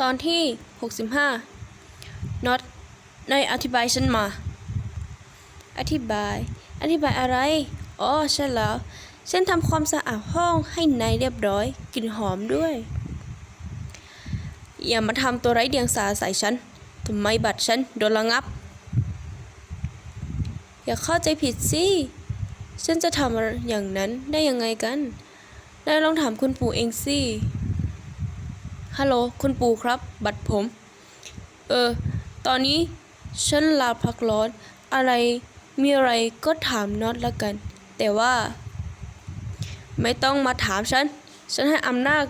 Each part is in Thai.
ตอนที่ 65น็อตนายอธิบายฉันมา อธิบาย อธิบายอะไร อ๋อ ใช่แล้ว ฉันทำความสะอาดห้องให้นายเรียบร้อย กลิ่นหอมด้วย อย่ามาทำตัวไร้เดียงสาใส่ฉันทำไมบัตรฉันโดนระงับ อย่าเข้าใจผิดสิ ฉันจะทำอย่างนั้นได้ยังไงกันนายลองถามคุณปู่เองสิ ฮัลโหลคุณปู่ครับ บัตรผม เออ ตอนนี้ฉันลาพักร้อน อะไรมีอะไรก็ถามน็อตละกัน แต่ว่า ไม่ต้องมาถามฉัน ฉันให้อำนาจ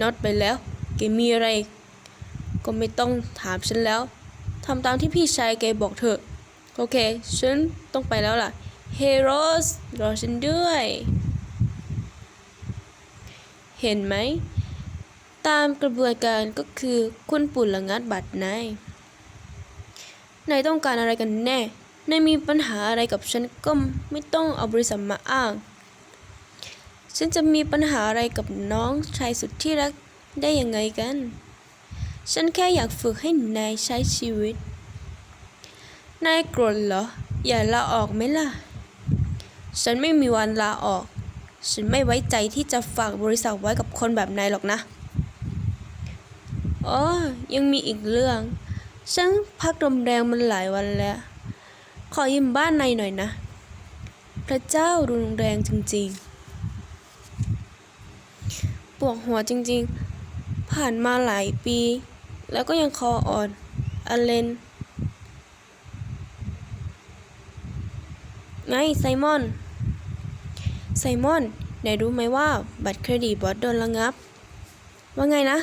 น็อตไปแล้วแกมีอะไร ก็ไม่ต้องถามฉันแล้วทำตามที่พี่ชายแกบอกเถอะ โอเค ฉันต้องไปแล้วล่ะ เฮโรสรอฉันด้วย เห็นไหม ตามกระบวนการก็คือคุณปุ่นระงัดบัตรนายนายต้องการอะไรกันแน่นายมีปัญหาอะไรกับฉันก็ไม่ต้องเอาบริษัทมาอ้าง ฉันจะมีปัญหาอะไรกับน้องชายสุดที่รักได้ยังไงกัน ฉันแค่อยากฝึกให้นายใช้ชีวิต นายโกรธเหรอ อย่าลาออกไหมล่ะ ฉันไม่มีวันลาออก ฉันไม่ไว้ใจที่จะฝากบริษัทไว้กับคนแบบนายหรอกนะ อ๋อ ยังมีอีกเรื่อง ฉันพักโรงแรมมันหลายวันแล้ว ขอยืมบ้านในหน่อยนะ พระเจ้ารุนแรงจริงๆ ปวดหัวจริงๆ ผ่านมาหลายปี แล้วก็ยังคออ่อน อเลน ไงไซมอน ไซมอน ไหนรู้ไหมว่า บัตรเครดิตบอสโดนระงับ ว่าไงนะ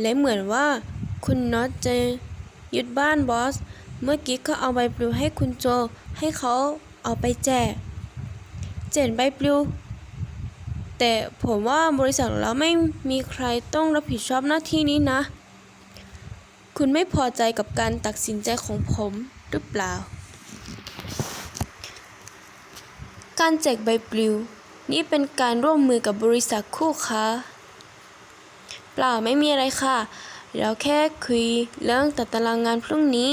และเหมือนว่าคุณน็อตจะยึดบ้านบอส เมื่อกี้ก็เอาใบปลิวให้คุณโจ ให้เขาเอาไปแจกเจ็ดใบปลิว แต่ผมว่าบริษัทเราไม่มีใครต้องรับผิดชอบหน้าที่นี้นะ คุณไม่พอใจกับการตัดสินใจของผมหรือเปล่า การแจกใบปลิว นี่เป็นการร่วมมือกับบริษัทคู่ค้า เปล่าไม่มีอะไรค่ะ เราแค่คุยเรื่องตัดตารางงานพรุ่งนี้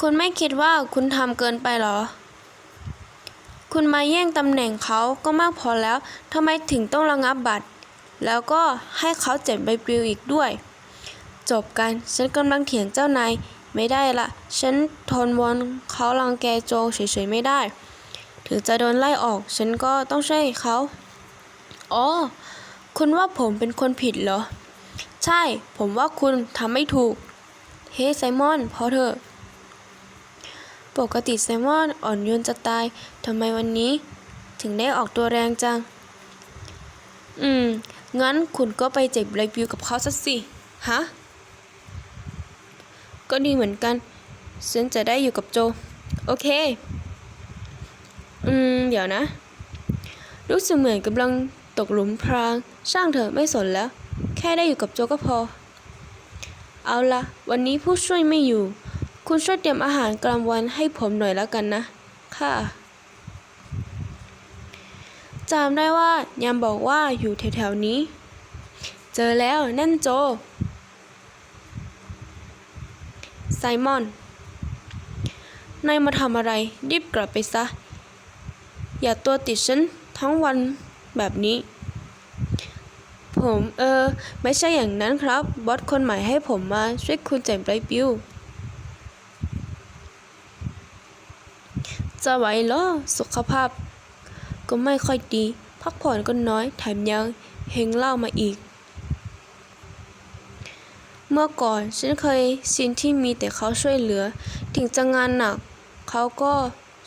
คุณไม่คิดว่าคุณทำเกินไปหรอ คุณมาแย่งตำแหน่งเขาก็มากพอแล้วทำไมถึงต้องระงับบัตร แล้วก็ให้เขาเจ็บใบปลิวอีกด้วย จบกันฉันกำลังเถียงเจ้านายไม่ได้ละ ฉันทนวนเขารังแกโจเฉยๆไม่ได้ ถึงจะโดนไล่ออก ฉันก็ต้องช่วยเขา อ๋อ คุณว่าผมเป็นคนผิดเหรอ ใช่ ผมว่าคุณทำไม่ถูก เฮ้ไซมอน พอเถอะ ปกติไซมอนอ่อนโยนจะตาย ทำไมวันนี้ ถึงได้ออกตัวแรงจัง อืม งั้นคุณก็ไปเจ็บไรบิวกับเขาสักสิ ฮะ ก็ดีเหมือนกัน ฉันจะได้อยู่กับโจ โอเค อืม เดี๋ยวนะ รู้สึกเหมือนกำลัง ตกหลุมพราง ช่างเถอะไม่สนแล้ว แค่ได้อยู่กับโจก็พอ เอาละวันนี้ผู้ช่วยไม่อยู่ คุณช่วยเตรียมอาหารกลางวันให้ผมหน่อยแล้วกันนะ ค่ะจำได้ว่ายามบอกว่าอยู่แถวๆนี้ เจอแล้วนั่นโจ ไซมอน นายมาทำอะไร รีบกลับไปซะ อย่าตัวติดฉันทั้งวัน แบบนี้ ผมเออ ไม่ใช่อย่างนั้นครับ บอสคนใหม่ให้ผมมาช่วยคุณแจกไรปิวจะไหวเหรอสุขภาพ ก็ไม่ค่อยดี พักผ่อนก็น้อยแถมยังเฮงเล่ามาอีก เมื่อก่อนฉันเคยชินที่มีแต่เขาช่วยเหลือ ถึงจะงานหนัก เขาก็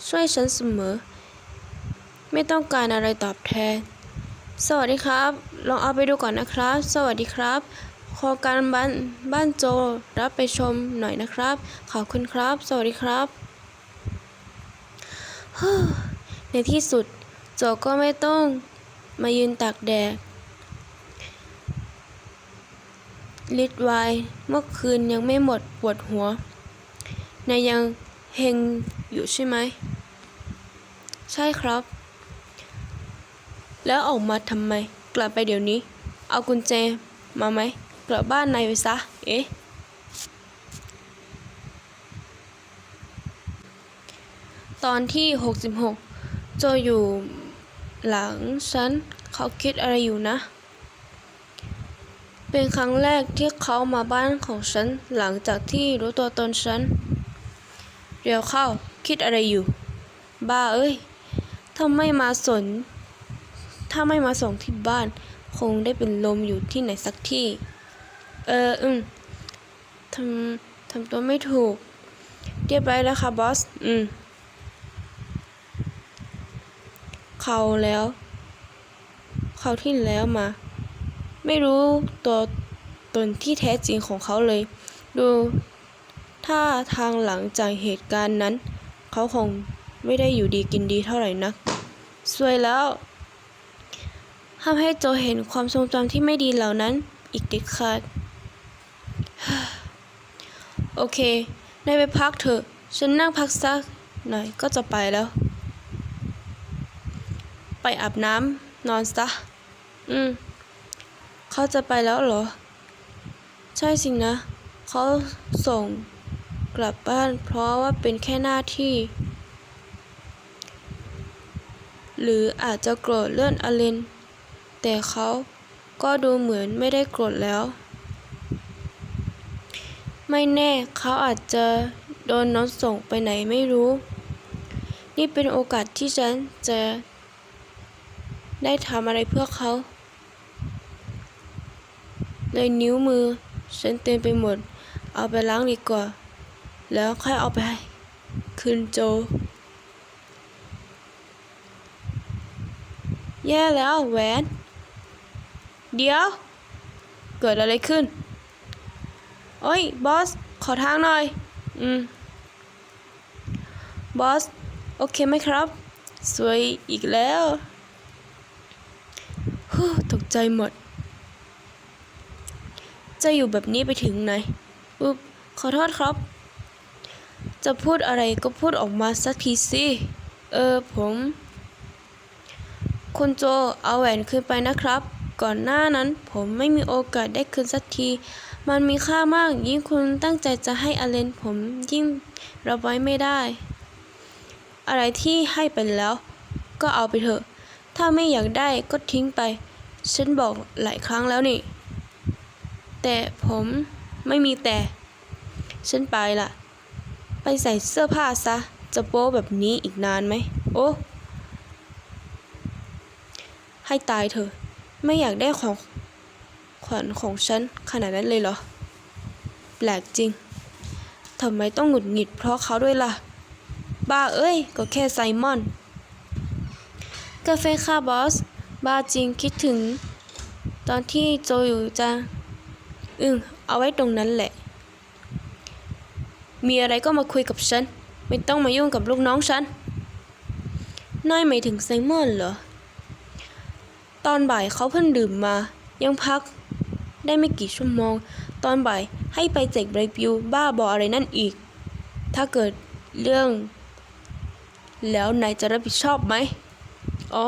ช่วยฉันเสมอ ไม่ต้องการอะไรตอบแทน สวัสดีครับ ลองเอาไปดูก่อนนะครับ สวัสดีครับขอการบ้านบ้านโจรับไปชมหน่อยนะครับ ขอบคุณครับ สวัสดีครับ ในที่สุด โจก็ไม่ต้องมายืนตากแดดลิดวน์เมื่อคืนยังไม่หมดปวดหัวนายยังเฮงอยู่ใช่ไหม ใช่ครับ แล้วออกมาทำไม กลับไปเดี๋ยวนี้ เอากุญแจ มาไหม กลับบ้านนายไปซะ เอ๊ะ ตอนที่ 66 โจอยู่หลังฉัน เขาคิดอะไรอยู่นะ เป็นครั้งแรกที่เขามาบ้านของฉัน หลังจากที่รู้ตัวตนฉัน เดี๋ยวเข้า คิดอะไรอยู่ บ้าเอ้ยถ้าไม่มาสน ถ้าไม่มาส่งที่บ้าน คงได้เป็นลมอยู่ที่ไหนสักที่ เออ อืมทำทำตัวไม่ถูก เรียบร้อยแล้วค่ะบอส อืม เขาแล้ว เขาที่แล้วมา ไม่รู้ตัวตนที่แท้จริงของเขาเลย ดูถ้าทางหลังจากเหตุการณ์นั้น เขาคงไม่ได้อยู่ดีกินดีเท่าไหร่นัก สวยแล้ว ทำให้โจเห็นความทรงจำที่ไม่ดีเหล่านั้น อีกเด็ดขาด โอเคได้ไปพักเถอะ ฉันนั่งพักสักหน่อยก็จะไปแล้ว ไปอาบน้ำนอนซะ อืม เขาจะไปแล้วเหรอ ใช่สินะ เขาส่งกลับบ้านเพราะว่าเป็นแค่หน้าที่ หรืออาจจะโกรธเลื่อนอเลน แต่เขาก็ดูเหมือนไม่ได้โกรธแล้ว ไม่แน่เขาอาจจะโดนน้องส่งไปไหนไม่รู้ นี่เป็นโอกาสที่ฉันจะได้ทำอะไรเพื่อเขา เลยนิ้วมือฉันเต็มไปหมด เอาไปล้างดีกว่า แล้วค่อยเอาไปคืนโจ แย่แล้วแหวน เดี๋ยว เกิดอะไรขึ้น โอ้ย บอส ขอทางหน่อย อืม บอส โอเคไหมครับ สวยอีกแล้วฮู้ตกใจหมด จะอยู่แบบนี้ไปถึงไหนอุ๊บขอโทษครับ จะพูดอะไรก็พูดออกมาสักทีสิ เออผม คุณโจเอาแหวนคืนไปนะครับ ก่อนหน้านั้นผมไม่มีโอกาสได้คืนสักที มันมีค่ามากยิ่งคุณตั้งใจจะให้อเลนผมยิ่งรับไว้ไม่ได้ อะไรที่ให้ไปแล้ว ก็เอาไปเถอะ ถ้าไม่อยากได้ก็ทิ้งไป ฉันบอกหลายครั้งแล้วนี่ แต่ผมไม่มีแต่ ฉันไปละไปใส่เสื้อผ้าซะ จะโป๊แบบนี้อีกนานไหม โอ้ ให้ตายเถอะ ไม่อยากได้ของขวัญของฉันขนาดนั้นเลยเหรอ แปลกจริง ทำไมต้องหงุดหงิดเพราะเขาด้วยล่ะ บ้าเอ้ย ก็แค่ไซมอน กาแฟค่ะบอส บ้าจริงคิดถึง ตอนที่โจอยู่จัง อึ้งเอาไว้ตรงนั้นแหละ มีอะไรก็มาคุยกับฉัน ไม่ต้องมายุ่งกับลูกน้องฉันนายหมายถึงไซมอนเหรอ ตอนบ่ายเขาเพิ่งดื่มมา ยังพักได้ไม่กี่ชั่วโมง ตอนบ่ายให้ไปแจกใบปลิวบ้าบออะไรนั่นอีก ถ้าเกิดเรื่อง แล้วนายจะรับผิดชอบไหม อ๋อ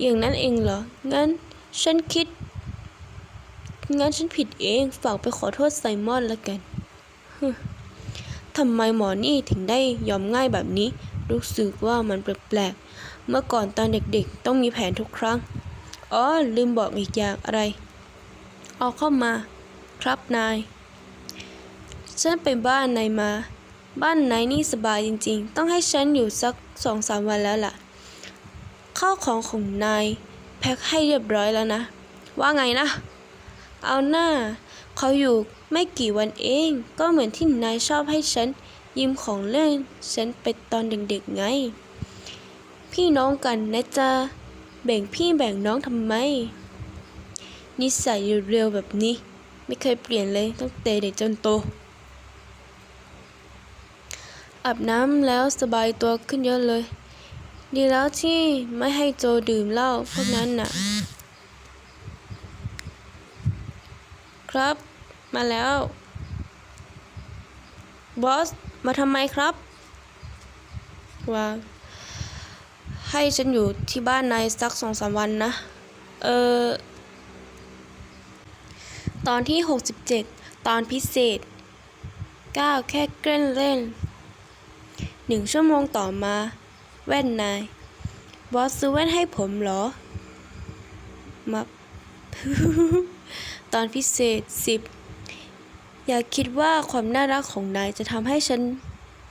อย่างนั้นเองเหรอ งั้นฉันคิด งั้นฉันผิดเอง ฝากไปขอโทษไซมอนละกันทำไมหมอนี่ถึงได้ยอมง่ายแบบนี้ รู้สึกว่ามันแปลกๆ เมื่อก่อนตอนเด็กๆ ต้องมีแผนทุกครั้ง อ๋อ ลืมบอกอีกอย่างอะไร เอาเข้ามา ครับนาย ฉันไปบ้านนายมา บ้านนายนี่สบายจริง ๆ ต้องให้ฉันอยู่สักสองสามวันแล้วล่ะ ข้าวของของนาย แพ็คให้เรียบร้อยแล้วนะ ว่าไงนะ เอาหน้า เขาอยู่ไม่กี่วันเอง ก็เหมือนที่นายชอบให้ฉันยืมของเล่นฉันไปตอนเด็กๆไง พี่น้องกันนะจ๊ะ แบ่งพี่แบ่งน้องทำไม นิสัยเร็วๆแบบนี้ ไม่เคยเปลี่ยนเลยตั้งแต่เด็กจนโต อาบน้ำแล้วสบายตัวขึ้นเยอะเลย ดีแล้วที่ไม่ให้โจดื่มเหล้าพวกนั้นน่ะ ครับ มาแล้ว บอส มาทำไมครับว่า ให้ฉันอยู่ที่บ้านนายสักสองสามวันนะ เออ ตอนที่ 67 ตอนพิเศษก้าแค่เกล่นเล่น หนึ่งชั่วโมงต่อมา แว่นนาย บอสซื้อแว่นให้ผมเหรอ มักตอนพิเศษ 10 อย่าคิดว่าความน่ารักของนายจะทำให้ฉัน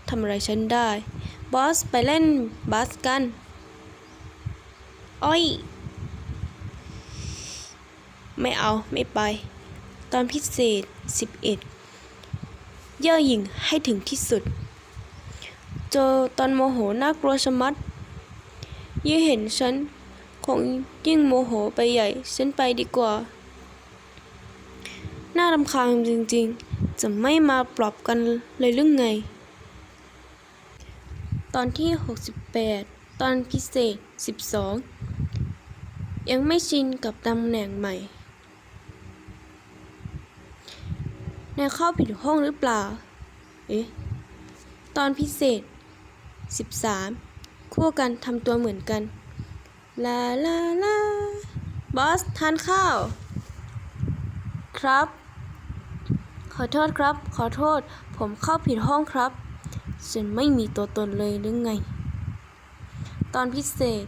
ทำอะไรฉันได้ บอส ไปเล่นบาสกัน อ้อย ไม่เอาไม่ไป ตอนพิเศษ 11 เย่อหยิ่งให้ถึงที่สุดโจตอนโมโหน่ากลัวชะมัดยี่เห็นฉันคงยิ่งโมโหไปใหญ่ ฉันไปดีกว่า น่ารำคาญจริงๆ จะไม่มาปลอบกันเลยหรือไง ตอนที่ 68 ตอนพิเศษ 12 ยังไม่ชินกับตำแหน่งใหม่นายเข้าผิดห้องหรือเปล่า เอ๊ะ ตอนพิเศษ 13 คู่กันทำตัวเหมือนกัน ลาลาลา บอส ทานข้าว ครับ ขอโทษครับ ขอโทษ ผมเข้าผิดห้องครับ ฉันไม่มีตัวตนเลยหรือไง ตอนพิเศษ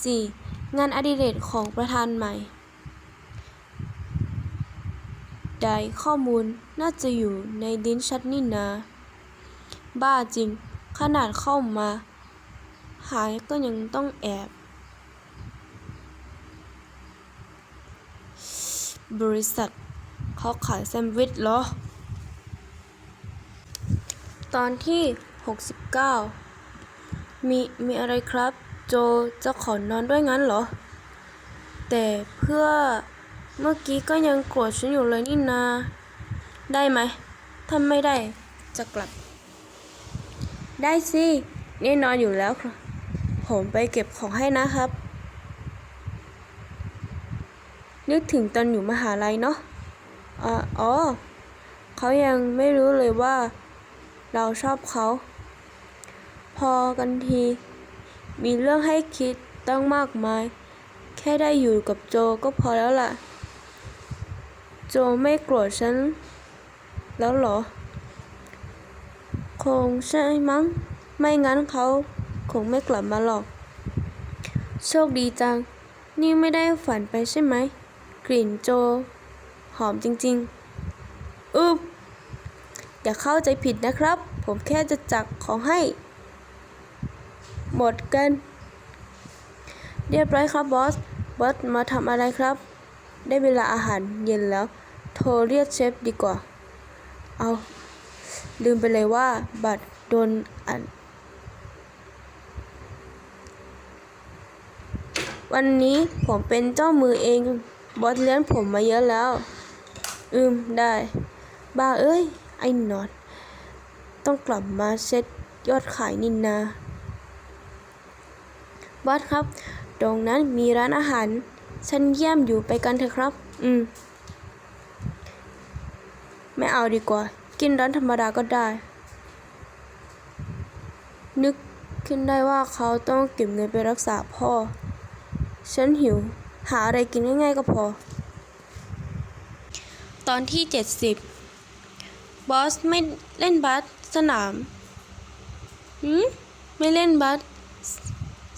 14 งานอดิเรกของประธานใหม่ ได้ข้อมูลน่าจะอยู่ในดินชัดนี่นาบ้าจริง ขนาดเข้ามา หายก็ยังต้องแอบ บริษัทเขาขายแซนด์วิชเหรอ ตอนที่ 69 มีมีอะไรครับ โจจะขอนอนด้วยงั้นเหรอ แต่เพื่อเมื่อกี้ก็ยังโกรธฉันอยู่เลยนี่นา ได้ไหมถ้าไม่ได้จะกลับ ได้สิแน่นอนอยู่แล้วครับ ผมไปเก็บของให้นะครับ นึกถึงตอนอยู่มหาลัยเนาะอ๋อ เขายังไม่รู้เลยว่า เราชอบเขา พอกันที มีเรื่องให้คิดตั้งมากมาย แค่ได้อยู่กับโจก็พอแล้วล่ะ โจไม่โกรธฉัน แล้วเหรอ คงใช่มั้ง ไม่งั้นเขาคงไม่กลับมาหรอก โชคดีจัง นี่ไม่ได้ฝันไปใช่ไหม กลิ่นโจ หอมจริงๆ อึบอย่าเข้าใจผิดนะครับ ผมแค่จะจักของให้ หมดกัน เรียบร้อยครับบอส บอสมาทำอะไรครับ ได้เวลาอาหารเย็นแล้ว โทรเรียกเชฟดีกว่า เอา ลืมไปเลยว่า บัตรโดนอัน วันนี้ผมเป็นเจ้ามือเอง บอสเลี้ยงผมมาเยอะแล้ว อืม ได้ บ้าเอ้ย ไอ้หนอดต้องกลับมาเช็ดยอดขายนินนา บอสครับ ตรงนั้นมีร้านอาหารฉันเยี่ยมอยู่ไปกันเถอะครับ อืม ไม่เอาดีกว่า กินร้านธรรมดาก็ได้ นึกขึ้นได้ว่าเขาต้องเก็บเงินไปรักษาพ่อ ฉันหิว หาอะไรกินง่ายๆก็พอ ตอนที่ 70 บอสไม่เล่นบาสสนาม หืม ไม่เล่นบาส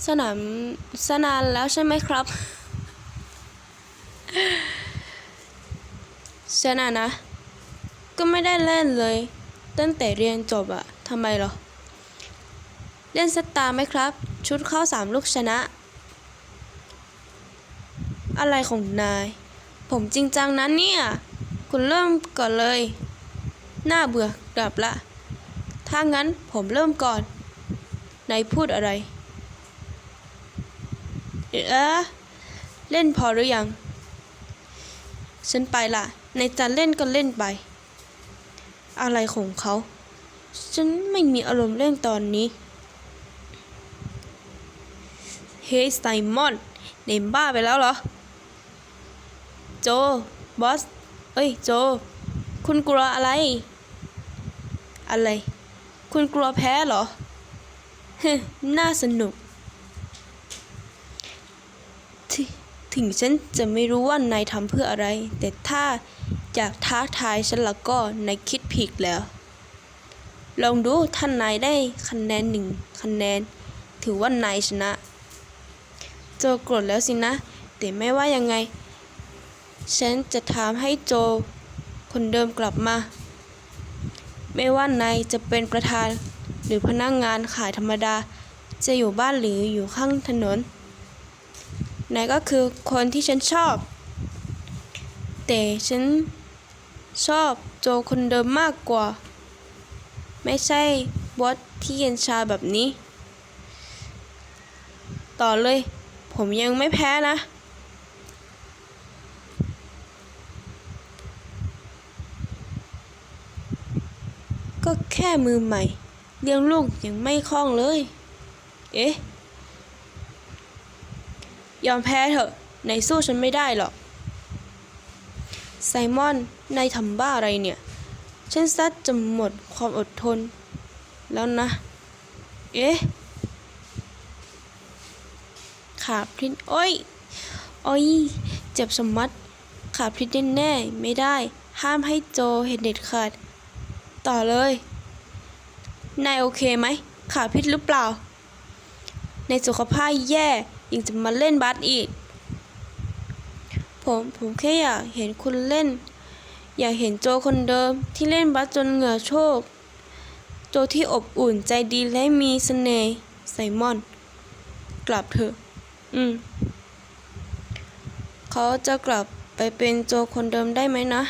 สนามสนานแล้วใช่ไหมครับฉันะนะ ก็ไม่ได้เล่นเลย ตั้งแต่เรียนจบอะทำไมหรอ เล่นสตาร์ไหมครับ ชุดเข้าสามลูกชนะ อะไรของนาย ผมจริงจังนะเนี่ย คุณเริ่มก่อนเลย น่าเบื่อกลับละ ถ้างั้นผมเริ่มก่อน นายพูดอะไร เอ๊ะเล่นพอหรือยัง ฉันไปละในจะเล่นก็เล่นไป อะไรของเขา ฉันไม่มีอารมณ์เล่นตอนนี้ เฮ้ยไซมอนเนมบ้าไปแล้วเหรอ โจ บอส เอ้ย โจ คุณกลัวอะไร อะไร คุณกลัวแพ้เหรอฮึน่าสนุก ถึงฉันจะไม่รู้ว่านายทำเพื่ออะไร แต่ถ้าอยากท้าทายฉันละก็นายคิดผิดแล้ว ลองดูท่านนายได้คะแนนหนึ่งคะแนน ถือว่านายชนะ โจโกรธแล้วสินะ แต่ไม่ว่ายังไง ฉันจะทำให้โจ คนเดิมกลับมา ไม่ว่านายจะเป็นประธาน หรือพนักงานขายธรรมดา จะอยู่บ้านหรืออยู่ข้างถนน นายก็คือคนที่ฉันชอบ แต่ฉันชอบโจคนเดิมมากกว่า ไม่ใช่บอสที่เย็นชาแบบนี้ ต่อเลย ผมยังไม่แพ้นะ ก็แค่มือใหม่ เลี้ยงลูกยังไม่คล่องเลย เอ๊ะ ยอมแพ้เถอะนายสู้ฉันไม่ได้หรอก ไซมอน นายทำบ้าอะไรเนี่ย ฉันซัดจะหมดความอดทน แล้วนะ เอ๊ะ ขาพริ้นโอ้ย โอ้ย เจ็บสมัด ขาพริ้นแน่ๆไม่ได้ ห้ามให้โจเห็นเด็ดขาด ต่อเลย นายโอเคไหม ขาพิษหรือเปล่า ในสุขภาพแย่ ยังจะมาเล่นบาสอีก ผมผมแค่อยากเห็นคุณเล่น อยากเห็นโจคนเดิมที่เล่นบาสจนเหงื่อโชก โจที่อบอุ่นใจดีและมีเสน่ห์ไซมอน กลับเถอะ อืม เขาจะกลับไปเป็นโจคนเดิมได้ไหมนะ